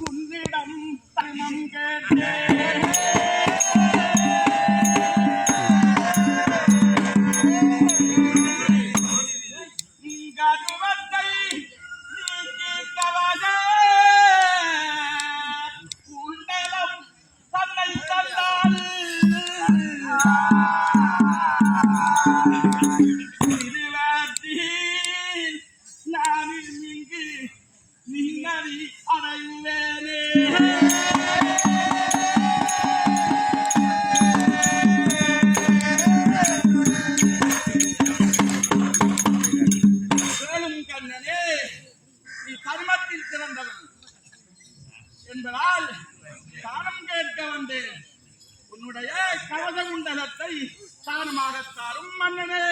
உன்னிடம் தனம் கேட்டேன் என்பதால் தானம் கேட்க வந்தேன். உன்னுடைய கவச குண்டலத்தை தானமாகத்தாரும் மன்னனே.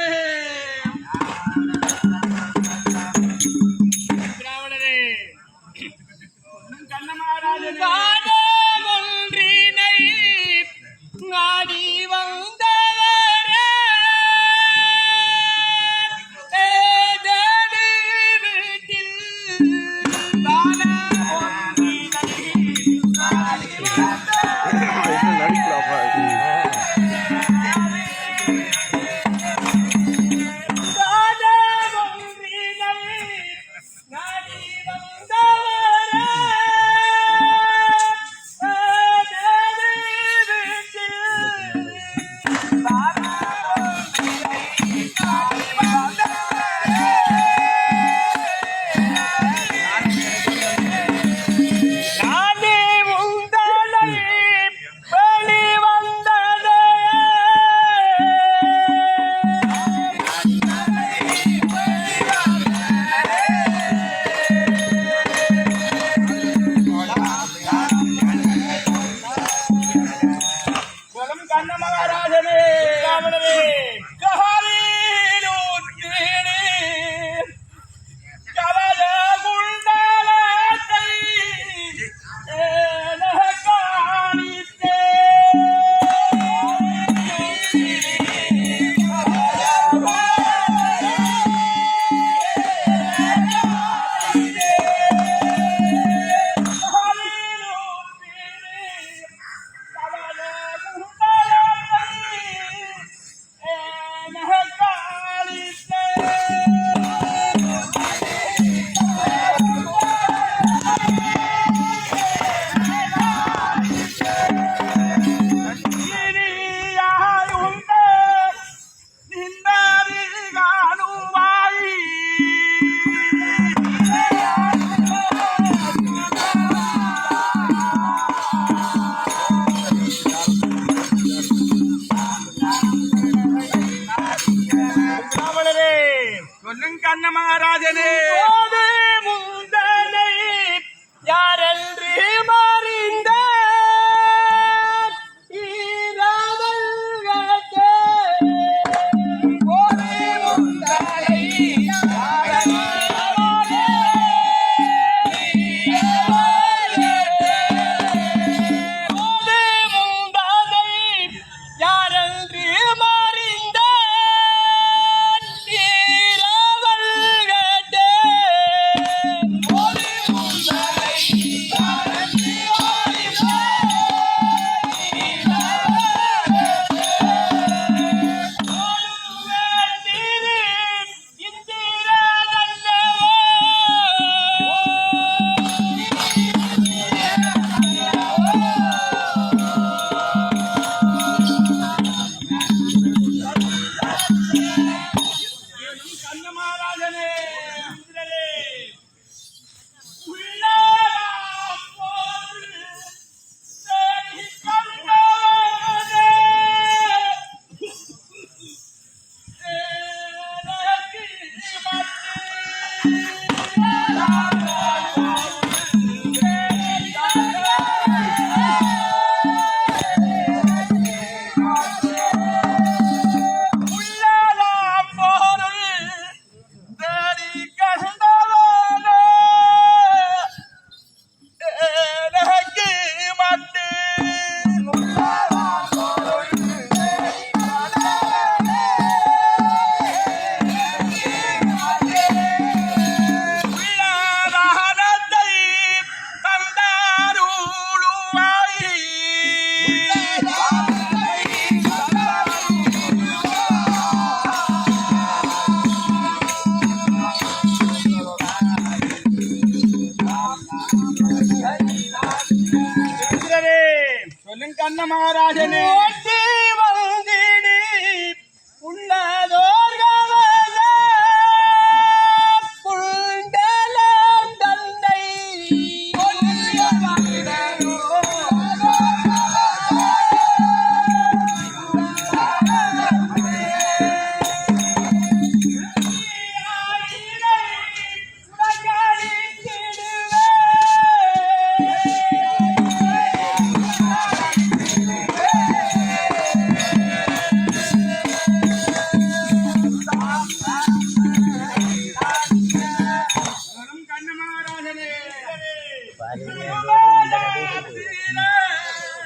అన్న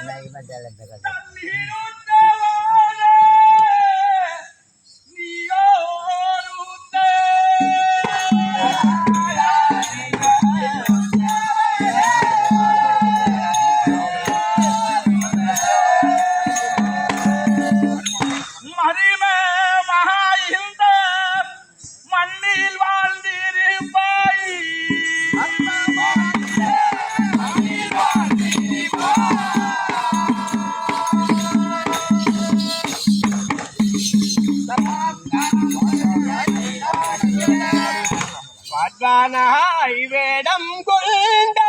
na iba talaga kasi. பத்மனாய் வேடம் கொண்ட